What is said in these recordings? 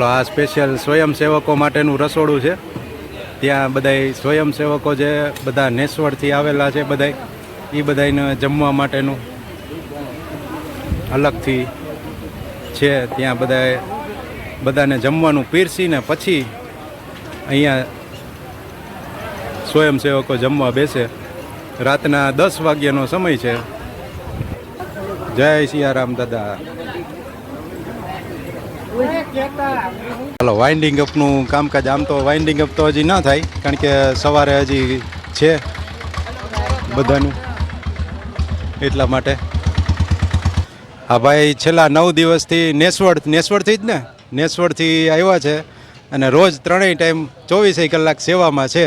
આ સ્પેશિયલ સ્વયંસેવકો માટેનું રસોડું છે. ત્યાં બધાય સ્વયંસેવકો જે બધા નેસવડથી આવેલા છે બધાય, એ બધાને જમવા માટેનું અલગથી છે. ત્યાં બધા બધાને જમવાનું પીરસીને પછી અહીંયા સ્વયંસેવકો જમવા બેસે. રાતના દસ વાગ્યાનો સમય છે. જય સિયારામ દાદા. ચાલો વાઇન્ડિંગ અપનું કામકાજ આમ તો વાઇન્ડિંગ અપ તો હજી ના થાય કારણ કે સવારે હજી છે બધાનું એટલા માટે. હા ભાઈ છેલ્લા નવ દિવસથી નેસવડ નેસવડથી જ ને? નેસવડથી આવ્યા છે અને રોજ ત્રણેય ટાઈમ ચોવીસેય કલાક સેવામાં છે.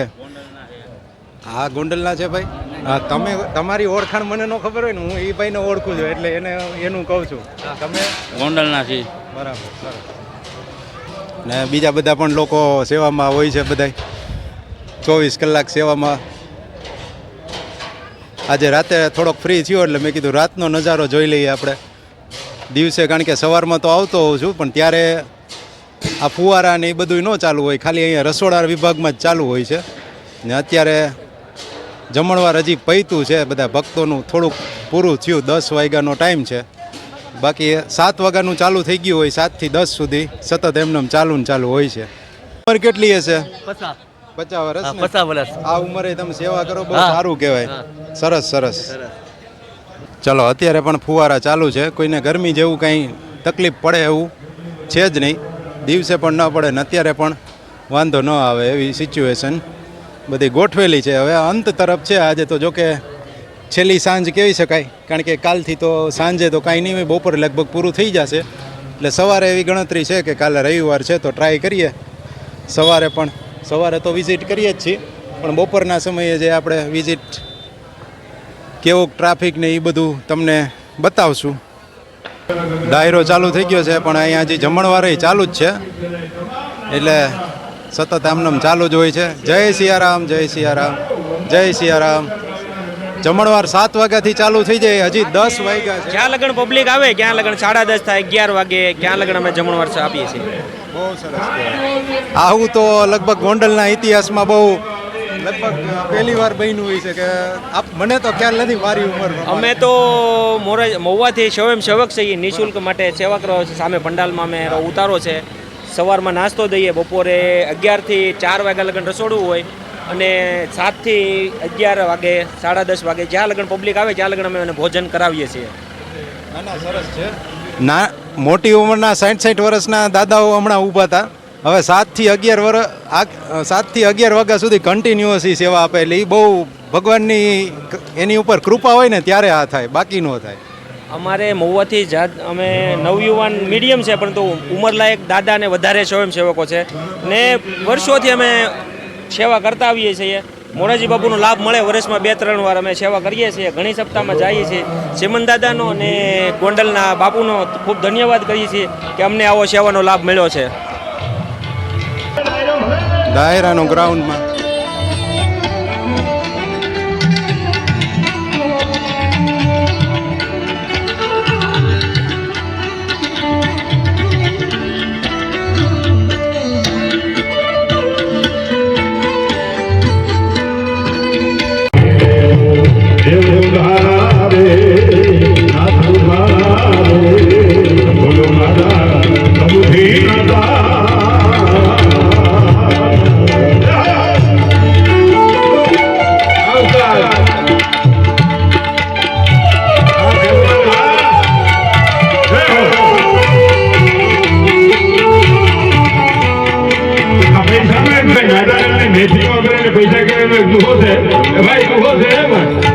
હા ગોંડલના છે ભાઈ? હા તમે તમારી ઓળખાણ મને ન ખબર હોય ને હું એ ભાઈને ઓળખું છું એટલે એને એનું કહું છું. તમે ગોંડલના છીએ. બરાબર સરસ ને બીજા બધા પણ લોકો સેવામાં હોય છે બધા ચોવીસ કલાક સેવામાં. આજે રાતે થોડોક ફ્રી થયો એટલે મેં કીધું રાતનો નજારો જોઈ લઈએ આપણે. દિવસે કારણ કે સવારમાં તો આવતો હોઉં છું, પણ ત્યારે આ ફુવારા ને એ બધું ન ચાલુ હોય. ખાલી અહીંયા રસોડા વિભાગમાં જ ચાલુ હોય છે. ને અત્યારે જમણવાર હજી પૈતું છે, બધા ભક્તોનું થોડુંક પૂરું થયું, દસ વાગ્યાનો ટાઈમ છે. બાકી સાત વાગ્યાનું ચાલુ થઈ ગયું હોય સાતથી દસ સુધી સતત એમને એમ ચાલુ ને ચાલુ હોય છે. ઉંમર કેટલી હશે? પચાસ. વર્ષ પચાસ વર્ષ. આ ઉંમરે તમે સેવા કરો બહુ સારું કહેવાય. સરસ સરસ. ચલો અત્યારે પણ ફુવારા ચાલુ છે. કોઈને ગરમી જેવું કંઈ તકલીફ પડે એવું છે જ નહીં. દિવસે પણ ન પડે ને અત્યારે પણ વાંધો ન આવે એવી સિચ્યુએશન બધી ગોઠવેલી છે. હવે અંત તરફ છે. આજે તો જોકે છેલ્લી સાંજ કહેવી શકાય? કારણ કે કાલથી તો સાંજે તો કાંઈ નહીં હોય, બપોરે લગભગ પૂરું થઈ જશે. એટલે સવારે એવી ગણતરી છે કે કાલે રવિવાર છે, તો ટ્રાય કરીએ. સવારે પણ, સવારે તો વિઝિટ કરીએ જ છીએ. પણ બપોરના સમયે જે આપણે વિઝિટ કેવો ટ્રાફિક ને એ બધું તમને બતાવશું. ડાયરો ચાલુ થઈ ગયો છે, પણ અહીંયા હજી જમણવારે ચાલુ જ છે. એટલે સતત આમનામ ચાલુ જ હોય છે. જય સિયારામ જય સિયારામ જય સિયારામ. જમણવાર સાત વાગ્યાથી ચાલુ થઈ જાય. હજી દસ વાગ્યા ક્યાં લગન પબ્લિક આવે ક્યાં લગન સાડા દસ થાય અગિયાર વાગે ક્યાં લગન અમે જમણવાર આપીએ છીએ. બહુ સરસ આવું તો લગભગ ગોંડલના ઇતિહાસમાં બહુ લગભગ પહેલી વાર બન્યું હોય છે કે આપ મને તો ખ્યાલ નથી મારી ઉંમર અમે તો મોરા મહુવાથી સ્વયં સેવક છીએ નિઃશુલ્ક માટે સેવા કરવા છે. સામે પંડાલમાં અમે ઉતારો છે. સવારમાં નાસ્તો દઈએ બપોરે અગિયારથી ચાર વાગ્યા લગન રસોડું હોય. અને સાતથી અગિયાર વાગે સાડા દસ વાગે જ્યાં લગન પબ્લિક આવે ત્યાં લગન અમે એને ભોજન કરાવીએ છીએ. સરસ છે. ના મોટી ઉંમરના સાઠ સાઠ વર્ષના દાદાઓ હમણાં ઊભા હતા. હવે સાતથી અગિયાર વર્ષ સાતથી અગિયાર વાગ્યા સુધી કન્ટિન્યુઅસ સેવા આપે એટલે એ બહુ ભગવાનની એની ઉપર કૃપા હોય ને ત્યારે આ થાય બાકી ન થાય. અમારે મહુવાથી જાત અમે નવયુવાન મીડિયમ છે પરંતુ ઉંમરલાયક દાદા ને વધારે સ્વયંસેવકો છે. ને વર્ષોથી અમે સેવા કરતા આવીએ છીએ. મોરારજી બાપુનો લાભ મળે વર્ષમાં બે, ત્રણ વાર અમે સેવા કરીએ છીએ. ઘણી સપ્તાહમાં જઈએ છીએ. ચેમન દાદાનો અને ગોંડલના બાપુનો ખૂબ ધન્યવાદ કરીએ છીએ કે અમને આવો સેવાનો લાભ મળ્યો છે. ડાયરાનું ગ્રાઉન્ડમાં ભાઈ દુહો છે એમાં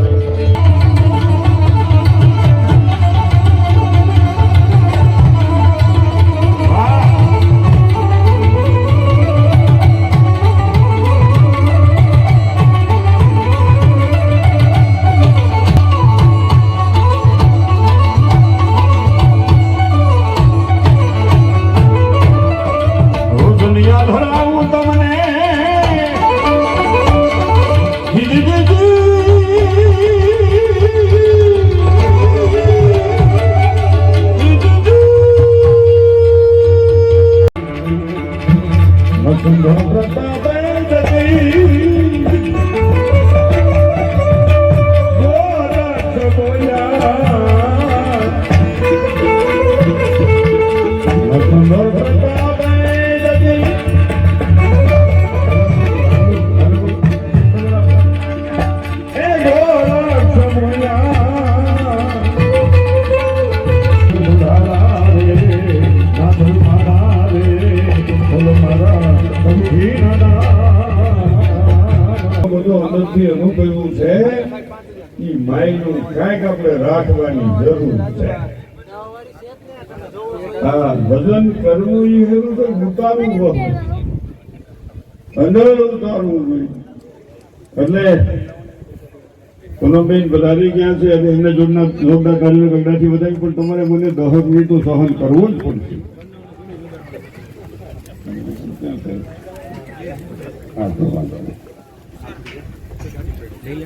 વસુંધરા પ્રતાપે જતી. રાખવાની જરૂર છે. હા, ભજન કરવું એ એવું તો ઉતારવું હોય. અંદર ઉતારવું હોય. એટલે પૂનમબેન વધારી ગયા છે અને એમને જોડના જોડના કાર્ય ગંગાથી વધારી પણ તમારે મને દહક નહીં તો સહન કરવું જ પડશે.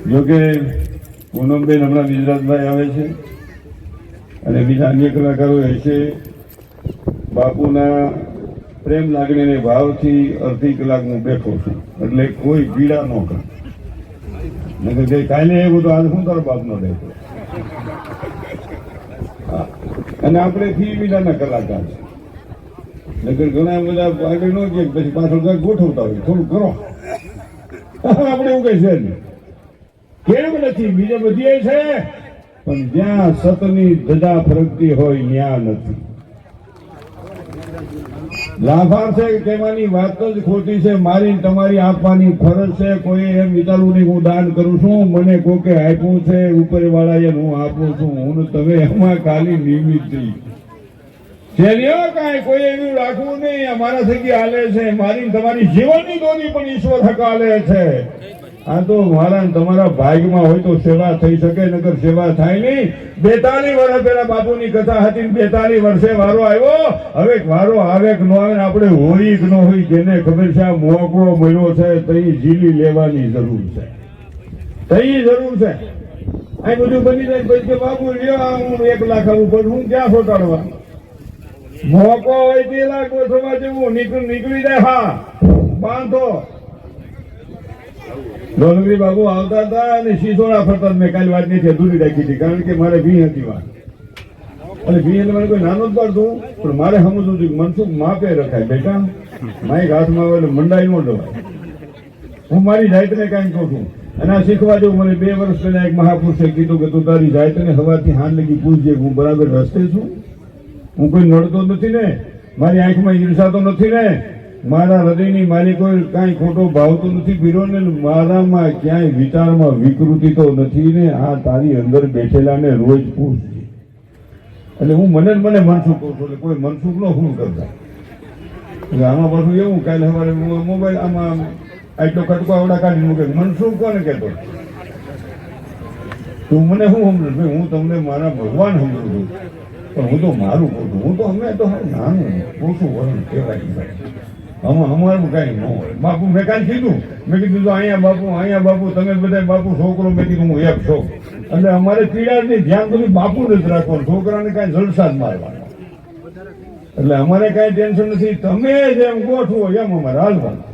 જોકે પૂનમબેન હમણાં ગુજરાતભાઈ આવે છે. અને બીજા અન્ય કલાકારો હશે બાપુના પ્રેમ લાગણીને ભાવથી અડધી કલાક હું બેઠો છું. એટલે કોઈ પીડા ન કર. નહીં કે કાલે એવું તો આજે હું તારો બાપનો બેઠો અને આપણે ફી વિનાના કલાકાર છે. નગર ઘણા બધા આગળ ન કે પછી પાછળ ગોઠવતા હોય, થોડું કરો. આપણે એવું કઈ છે નહીં. કેમ નથી? બીજે બધી છે. પણ જ્યાં સતની ધજા ફરકતી હોય ત્યાં નથી. લાભાર્થે કહેવાની વાત જ ખોટી છે. મારી તમારી આપવાની ફરજ છે. કોઈ એમ વિચારવું નહીં હું દાન કરું છું. મને કોકે આપ્યું છે, ઉપરવાળાએ હું આપું છું. હું તમે એમાં ખાલી નિયમિત થઈ શેરીઓ કાંઈ કોઈ એવું રાખવું નહીં. અમારા થકી હાલે છે. મારી તમારી જીવનની દોરી પણ ઈશ્વર થકા હાલે છે. આ તો મારા તમારા ભાગમાં હોય તો સેવા થઈ શકે, નકર સેવા થાય નહીં. બેતાલીસ વર્ષ પહેલા બાપુની કથા હતી બેતાલીસ વર્ષે વારો આવ્યો. હવે વારો આવે કે ન આવે આપણે હોય કે ન હોય જેને ખબર છે, આ મોકળો મળ્યો છે, તઈ જીલી લેવાની જરૂર છે. તઈ જરૂર છે. આ બધું બની જાય પછી કે બાપુ, લ્યો હું એક લાખ આવું પણ હું ક્યાં ફોટાડવા? મોકો હોય તે લાખ વર્ષોમાં જેવું નીકળી જાય, હા. બાંધો. ડોલગરી બાબુ આવતા હતા અને શીશોડા ફરતા મેં કાલે વાત નથી અધૂરી રાખી હતી કારણ કે મારે ભી હતી વાત. અને ભી એટલે મને કોઈ નાનો જ પાડતું પણ મારે સમજવું હતું મનસુખ માપે રખાય, બેટા. માઇક હાથમાં આવે મંડાઈ નો ડવાય. હું મારી જાતને કાંઈ કહું છું. અને આ શીખવા જેવું મને બે વર્ષ પહેલા એક મહાપુરુષે કીધું કે તું તારી જાતને હવાથી હાથ લગી પૂછજે, હું બરાબર રસ્તે છું. હું કોઈ નડતો નથી ને. મારી આંખમાં ઈર્ષાતો નથી ને. મારા હૃદયની મારી કોઈ ખોટો ભાવતો નથી પીરો ને મારામાં ક્યાંય વિચારમાં વિકૃતિ તો નથી ને આ તારી અંદર બેઠેલા ને રોજ પૂછજે એટલે હું મને જ મને મનસુખ કહું છું, એટલે કોઈ મનસુખ નો હું કરતા. એટલે આમાં પાછું એવું, કાલે સવારે મોબાઈલ, આમાં આટલો ખટકો આવડા કાઢી મૂકે, મનસુખ કોને કહેતો? તું મને શું સમજુ ભાઈ હું તમને મારા ભગવાન સમજું છું. પણ હું તો મારું કહું છું. હું તો અમે તો નાનું ઓછું વરણ કહેવાય અમારું કાંઈ ન હોય. બાપુ, મેં કાંઈ કીધું? મેં કીધું તો અહીંયા બાપુ અહીંયા બાપુ, તમે બધા બાપુ, છોકરો, મેં કીધું, હું એક છો. એટલે અમારે પીડા નહીં ધ્યાન બધું બાપુ જ રાખવાનું, છોકરાને કાંઈ જલસા જ મારવાના. એટલે અમારે કાંઈ ટેન્શન નથી. તમે જેમ ગોઠવો એમ અમારે હાલવાનું.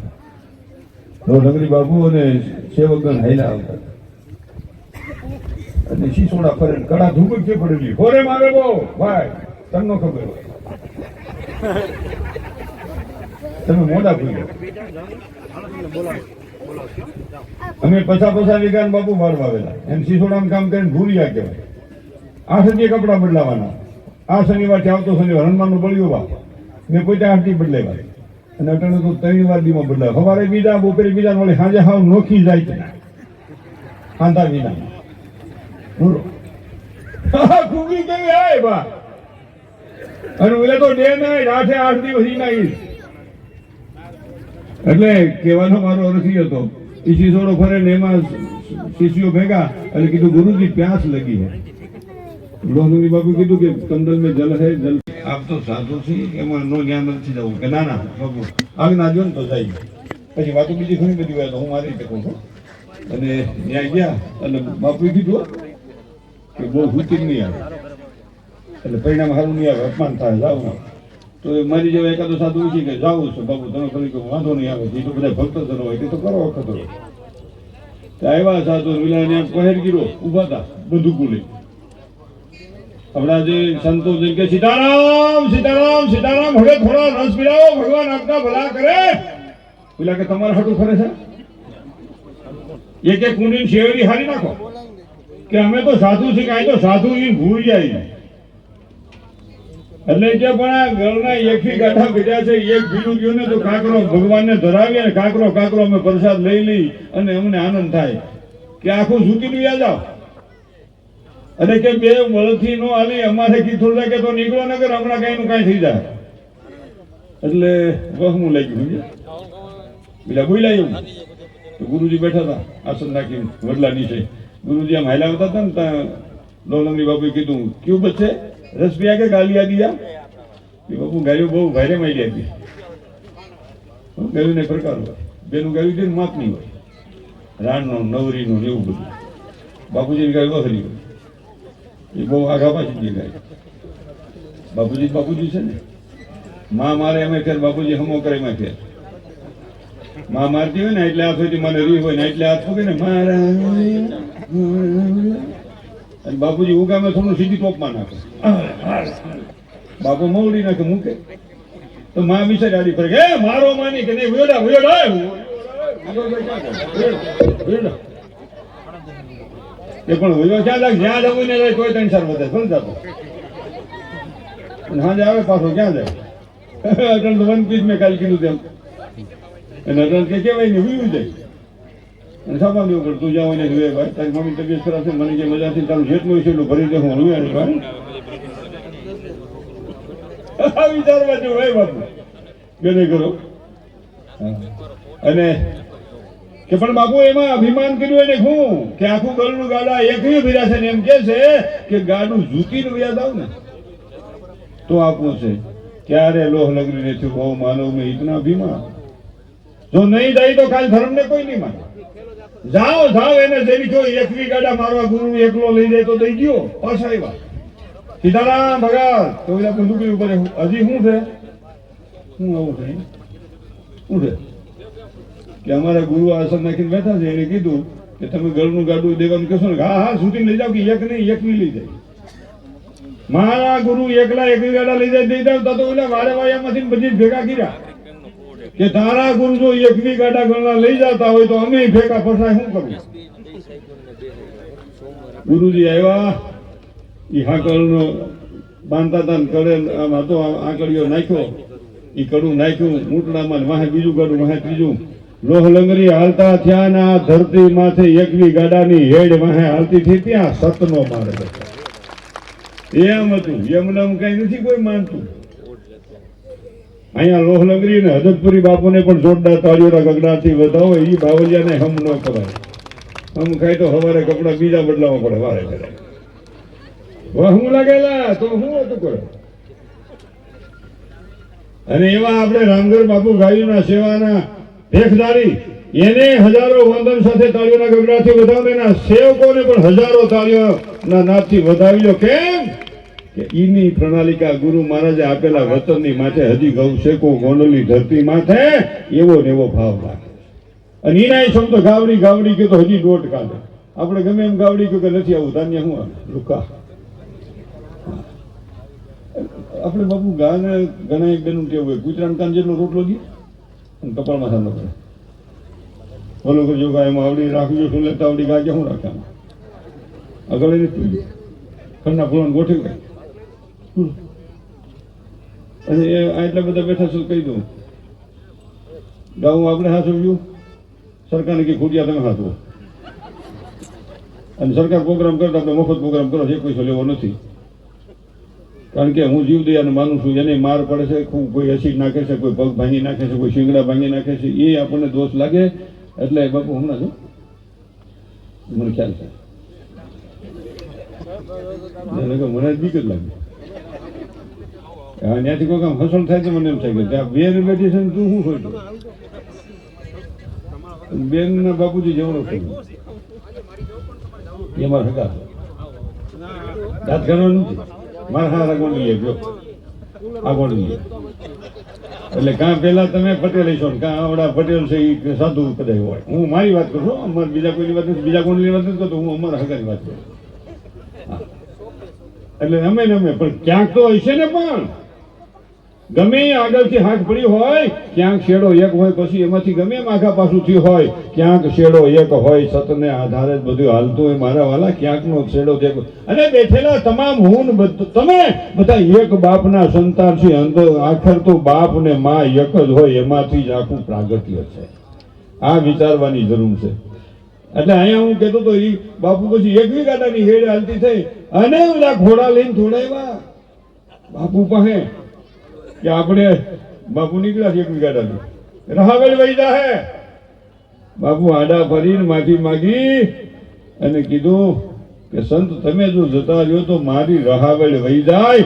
તો ડગરી બાપુ અને સેવકગણ હાઈલા આવતા. અને શીશોડા ફરે કડા ધૂમક છે પડેલી હોરે મારે બહુ ભાઈ તમને ખબર હોય. તમે મોડા ભૂલ્યો અમે પછા પછા વિગાન બાપુ મારવા આવેલા. એમ શીશોડામાં કામ કરીને ભૂલ્યા કહેવાય. આ સજ્જે કપડા બદલાવાના. આ શનિવાર આવતો શનિવાર. હનુમાનનું બળ્યો બા મેં પોતે આરતી બદલાવ્યા અને અટાણે તો ત્રણ વાર દીમાં બદલાવ સવારે બીજા, બપોરે બીજા મળે સાંજે હાવ નોખી જાય છે. ખાંધા વિના. બોલો. ખૂબી કેવી આય બા અને ઓલે તો ડે નાઈટ આઠે આઠ દિવસ ઈ નાઈટ એટલે કહેવાનો મારો અર્થ ઈ હતો એ થોડો ફરે ને એમાં શિષ્યો ભેગા. એટલે કીધું, ગુરુજી, પ્યાસ લગી હે. લોહનુની બાપુ કીધું કે, કંદલ મેં જલ હે, જલ આપ તો સાધુ છે, એમાં નો જ્ઞાન નથી જવું. કે ના ના બાપુ આજ્ઞા જો ને તો જાય. પછી વાતો બીજી ઘણી બધી હોય, તો હું મારી રીતે કહું છું. અને ત્યાં ગયા એટલે બાપુએ કીધું કે બહુ ભૂતી નહીં આવે. એટલે પરિણામ સારું નહીં આવે, અપમાન થાય જાવ ના તો એ મારી જેવા એકાદો સાધુ ઉઠી કે જાવું છું બાબુ તમે કહો, વાંધો નહીં આવે, એ બધા ભક્ત જનો હોય તે તો કરો વખત હોય આવ્યા સાધુ વિલાને પહેર ગીરો ઊભા હતા બધું ભૂલી. હમણાં જે સંતો જેમ કે, સીતારામ સીતારામ સીતારામ, હવે થોડો રસ પીડાવો, ભગવાન આપના ભલા કરે. પેલા કે, તમારા હાટું ફરે છે? એક એક કુંડી શેરડી હારી નાખો. કે, અમે તો સાધુ કાંઈ તો સાધુ એ ભૂલ જાય. એટલે કે પણ આ ગળના એકથી ગાંઠા પીડ્યા છે, એક ભીનું ગયું ને તો કાકરો ભગવાનને ધરાવીએ ને કાકરો કાકરો અમે પ્રસાદ લઈ લઈ અને અમને આનંદ થાય. કે આખું ઝૂકીનું યાદ આવ. અને કે બે વળથી નો હાલી અમારે કીધું કે તો નીકળો ને કે હમણાં કઈ નું કઈ થઈ જાય. એટલે વહમું લઈ ગયું બીજા બોલ્યા એવું ગુરુજી બેઠા હતા, આસન નાખી વડલા નીચે. ગુરુજી આમ હાલ્યા હતા ને ત્યાં, દોલંગી બાપુએ કીધું ક્યું બચ્ચે રસ પિયા કે ગાલિયા દિયા એ બાપુ ગાયો બહુ ભારે મારી હતી ને પ્રકાર હોય. બેનું ગાયું છે ને માપની હોય. રાણનું, નવરીનું એવું બધું. બાપુજીની ગાય વખરી હોય. એ બહુ આઘા પાછી જે ગાય. બાપુજી બાપુજી છે ને. માં મારે એમાં ફેર બાપુજી હમો કરે એમાં ફેરમાં મારતી હોય ને એટલે આ સુધી મને રી હોય ને એટલે હાથ મૂકે ને, મારા અને બાપુજી ઉગામે થોડું સીધી ટોપમાં નાખે. બાપુ મોડી નાખે મૂકે. તો માં બિચારી આડી ફરે હે મારો માની કે નહીં, વેડા વેડા એ પણ વયો ક્યાં લાગે? જ્યાં જવું ને જાય કોઈ ત્રણ ચાર વધે પણ જતો સાંજે આવે પાછો, ક્યાં જાય? અટલ વન પીસ મેં કાલ કીધું તેમ. અને અટલ કે કેવાય ને હુયું જાય. સામાન દેવું પડે તું જાવ ને જોયે ભાઈ. તારી મમ્મી તબિયત ખરાબ છે મને જે મજા છે તારું જેટલું છે એટલું ભરી દે, હું રૂએ ને ભાઈ. વિચારવા જેવું હોય બાપુ. બેને કરો. હા. અને કે પણ બાપુ એમાં અભિમાન કર્યું એને શું કે આખું ગળનું ગાડા એક ભર્યા છે ને એમ કે છે કે ગાડું ઝૂકીને યાદ આવ ને. તો આપવું છે, ક્યારે લોહ લગરી ને થયું? બહુ માનવ મેં ઇતના અભિમાન. જો નહીં જાય તો કાલ ધર્મ ને કોઈ નહીં માને. જાઓ જાઓ, એને જેવી જો એકવી ગાડા મારવા ગુરુ એકલો લઈ જાય તો દઈ ગયો પાછા આવ્યા. સીતારામ ભગત તો પેલા બંદૂકી ઉપર હજી શું છે? શું આવું છે શું છે? કે અમારા ગુરુ આસન નાખીને બેઠા છે, એને કીધું કે તમે ગળનું ગાડું દેવાનું કહેશો ને હા હા સુધી લઈ જાઓ કે એક નહીં એકવી લઈ જાય. મારા ગુરુ એકલા એકવી ગાડા લઈ જાય દઈ દઉં તો તો ઓલા વારે વાયામાંથી બધી ભેગા કર્યા. કે ધારા ગુરુ જો એકવી ગાડા ગણના લઈ જતા હોય તો અમે ભેગા ફસાય શું કરવું ગુરુજી આવ્યા. ઈ હાકળનો બાંધતા તાન કરે, આમ હતો આંકડીઓ નાખ્યો. એ કડું નાખ્યું મૂટડામાં વાહે બીજું કડું, વાહે ત્રીજું. લોહ લંગરી હાલતા થયા ને આ ધરતી માથે એકવી ગાડાની હેડ વાહે હાલતી થઈ ત્યાં સતનો માર્ગ. એમ હતું. એમનામ કઈ નથી કોઈ માનતું. અહીંયા લોહ લંગરી ને હજતપુરી બાપુને પણ જોરદાર તાળીઓના ગગડાથી વધાવો એ બાવલિયાને હમ ન કરાય. હમ ખાય તો હવારે કપડા બીજા બદલાવા પડે, વારે ઘરે વાહ લાગેલા, તો હું હતું કરો અને એવા આપણે રામગર બાપુ ગાયુના સેવાના ભેખદારી એને હજારો વંદન સાથે તાળીઓના ગગડાથી એના સેવકોને પણ હજારો તાળીઓના નાદથી વધાવ્યો કેમ? કે ઈની પ્રણાલિકા ગુરુ મહારાજે આપેલા વતનની માથે હજી ગૌ શેકો, ગોંડલની ધરતી માથે એવો ને એવો ભાવ રાખે અને ઈના શબ્દ ગાવડી ગાવડી કે તો હજી દોઢ કાઢે આપણે ગમે એમ ગાવડી કે નથી આવું, ધાન્ય આવે? લુકા. આપણે બાપુ ગાને ઘણા એક બેનું કેવું હોય ગુજરાન કાન જેટલો રોટલો દે, અને કપાળમાં સાંધો કરે. બોલો કરજો ગાય એમાં આવડી રાખજો, શું લેતા આવડી ગાય કે શું રાખે આગળ નથી ખરના ફૂલોને ગોઠવી અને એ એટલા બધા બેઠા છે કહી દઉં. ગાઉં આપણે હાથવ્યું સરકારને કે ખોટિયા તમે હાથવો અને સરકાર પ્રોગ્રામ કરતા આપણે મફત પ્રોગ્રામ કરો છે પૈસો લેવો નથી. કારણ કે હું જીવદયાને માનું છું, એને માર પડે છે કોઈ એસિડ નાખે છે, કોઈ પગ ભાંગી નાખે છે, કોઈ શિંગડા ભાંગી નાખે છે, એ આપણને દોષ લાગે. એટલે બાપુ હમણાં જો. મને ખ્યાલ છે. મને બીક જ લાગે. ત્યાંથી કોઈ કામ હસણ થાય તો મને એમ થાય કે ત્યાં બેન બેઠી છે ને તું શું સોચ્યો બેન ના બાપુજી જવડો થયો એ મારા હગા છે. દાંત કાઢવાનું નથી. મારા હારા ગોળી લે, જો. આ ગોળી લે. એટલે કાં પેલા તમે પટેલ છો ને કાં આવડા પટેલ છે એ સાધુ કદાચ હોય. હું મારી વાત કરું છું અમારે બીજા કોઈની વાત નથી. બીજા કોઈની વાત નથી કરતો, હું અમારા હગાની વાત કરું એટલે અમે ને અમે, પણ ક્યાંક તો હશે ને પણ. ગમે આગળથી હાથ પડી હોય, ક્યાંક શેડો એક હોય પછી એમાંથી ગમે એમ આખા પાછું થયું હોય, ક્યાંક શેડો એક હોય, સતને આધારે જ બધું હાલતું હોય, મારા વાલા, ક્યાંકનો શેડો દેખો અને બેઠેલા તમામ હું તમે બધા એક બાપના સંતાન છે અંદર આખર તો બાપ ને માં એક જ હોય, એમાંથી જ આખું પ્રાગટ્ય છે. આ વિચારવાની જરૂર છે. એટલે અહીંયા હું કહેતો તો એ બાપુ પછી એક ગાડાની હેડ હાલતી થઈ, અને બધા ઘોડા લઈને થોડાવ્યા બાપુ પાસે કે આપણે બાપુ નીકળ્યા છે ગાડાની રહાવેલ વૈદા હે બાપુ આડા ફરીને માફી માગી અને કીધું કે, સંત, તમે જો જતા રહ્યો તો મારી રહાવેલ વહી જાય.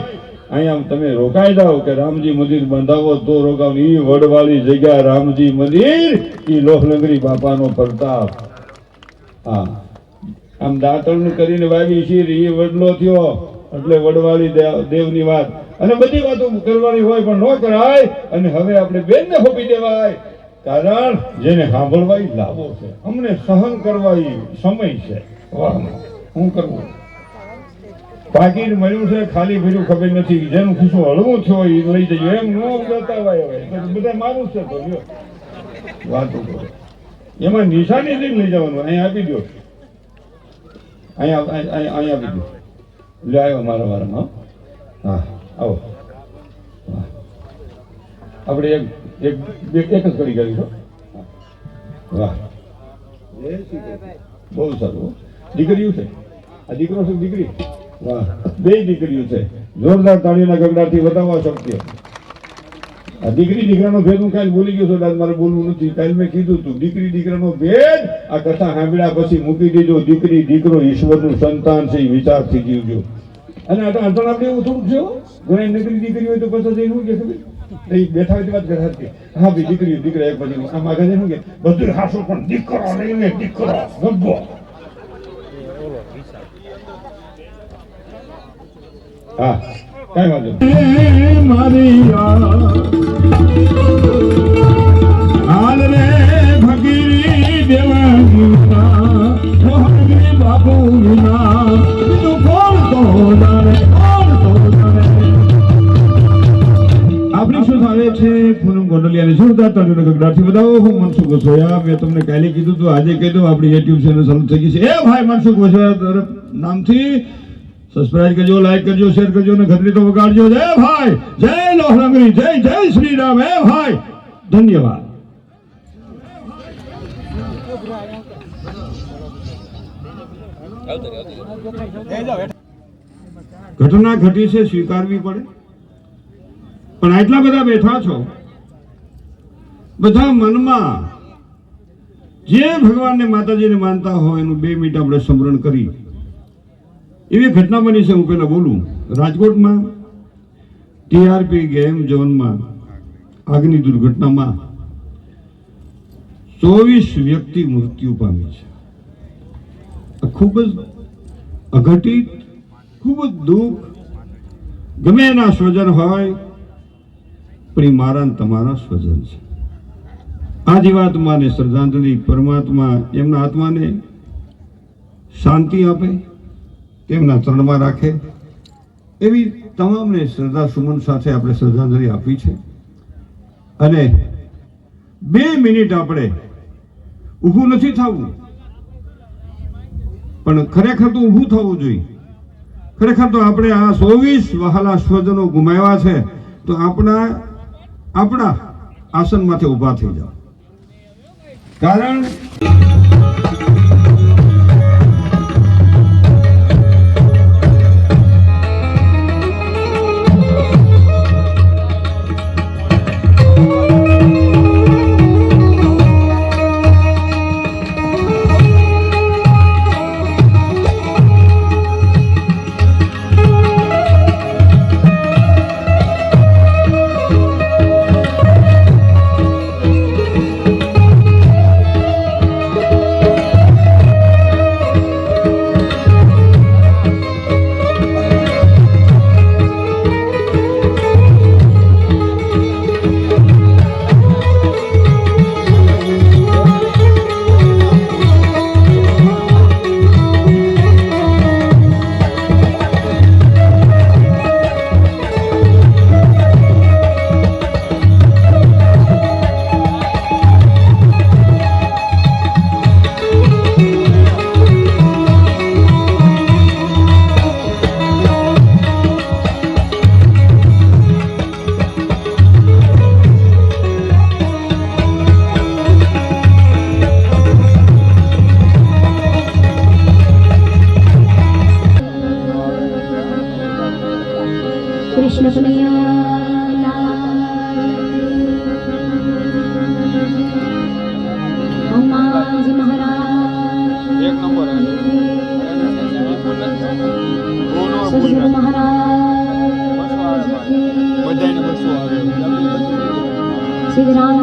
અહીંયા તમે રોકાઈ જાઓ કે રામજી મંદિર બંધાવો તો રોકાવ ઈ વડવાળી જગ્યા રામજી મંદિર એ લોહલંગરી બાપાનો પ્રતાપ. હા. આમ દાંતણ કરીને વાવી છીએ એ વડલો થયો. એટલે વડવાળી દેવ- દેવની વાત. અને બધી વાતો કરવાની હોય પણ ન કરાય. અને હવે આપણે બેનને હોપી દેવાય. કારણ જેને સાંભળવા ઈ લાવો છે. અમને સહન કરવા સમય છે. હું કરવું? પાકીટ મળ્યું છે, ખાલી ભીરું ખબર નથી. જેનું ખિસ્સો હળવું થયો, એ લઈ જજો. એમ ન બતાવાય હવે. બધા મારું છે તો. વાતો કરો. એમાં નિશાની લઈને લઈ જવાનું. અહીંયા આપી દો અહીંયા અહીંયા આપી દો લે આવ્યો મારા વારામાં હા. આવો. આપણે એક એક એક જ ઘડી કરીશું. વાહ. બહુ સારું દીકરીઓ છે? આ દીકરો છે દીકરી? વાહ. બે દીકરીઓ છે. જોરદાર તાળીના ગગડાથી વધાવવા શક્ય. આ દીકરી દીકરાનો ભેદ હું કાલે બોલી ગયો છું, દાદ મારે બોલવું નથી. કાલે મેં કીધું તું, દીકરી દીકરાનો ભેદ આ કથા સાંભળ્યા પછી મૂકી દેજો. દીકરી દીકરો ઈશ્વરનું સંતાન છે એ વિચારથી જીવજો. અને આ આપણે એવું થોડુંક છે. ઘણી નકરી દીકરી હોય તો પછી જઈને શું કે? એ બેઠા હોય તો વાત કરે કે હા ભાઈ, દીકરી દીકરા એક પછી આ માગે શું કે બધું હાસો પણ દીકરો લઈને દીકરો ગબ્બો હા, કઈ વાંધો. મારી હાલ રે ભગીરી દેવાના ગોંડલિયાની જોરદાર તાળીઓના ગગડાથી બતાવો. હું મનસુખ વસોયા. મેં તમને કાલે કીધું હતું આજે કહી દઉં આપણી યુટ્યુબ ચેનલ ચાલુ થઈ ગઈ છે. એ ભાઈ મનસુખ વસોયા નામથી સબસ્ક્રાઇબ કરજો લાઈક કરજો શેર કરજો અને વગાડજો. જય ભાઈ! જય લોહરંગરી જય જય શ્રી રામ એ ભાઈ! ધન્યવાદ. ઘટના ઘટી છે, સ્વીકારવી પડે. પણ આટલા બધા બેઠા છો, બધા મનમાં જે ભગવાનને માતાજીને માનતા હોય એનું બે મિનિટ આપણે સ્મરણ કરી. એવી ઘટના બની છે, હું પેલા બોલું. રાજકોટમાં ટીઆરપી ગેમ ઝોનમાં, આગની દુર્ઘટનામાં ચોવીસ વ્યક્તિ મૃત્યુ પામી છે. ખૂબ જ અઘટિત, ખૂબ જ દુઃખ, ગમે એના સ્વજન હોય, પણ એ મારા તમારા સ્વજન છે. આ જીવાત્માને શ્રદ્ધાંજલિ પરમાત્મા એમના આત્માને શાંતિ આપે, તેમના ચરણમાં રાખે. એવી તમામને શ્રદ્ધા સુમન સાથે આપણે શ્રદ્ધાંજલિ આપી છે. અને બે મિનિટ આપણે ઊભું નથી થવું. પણ ખરેખર તો ઊભું થવું જોઈએ. ખરેખર તો આપણે આ ચોવીસ વહાલા સ્વજનો ગુમાવ્યા છે, તો આપણા આપણા આસનમાંથી ઊભા થઈ જાઓ. કારણ સદગુરુ મહારાજ સિદ્ધરામજી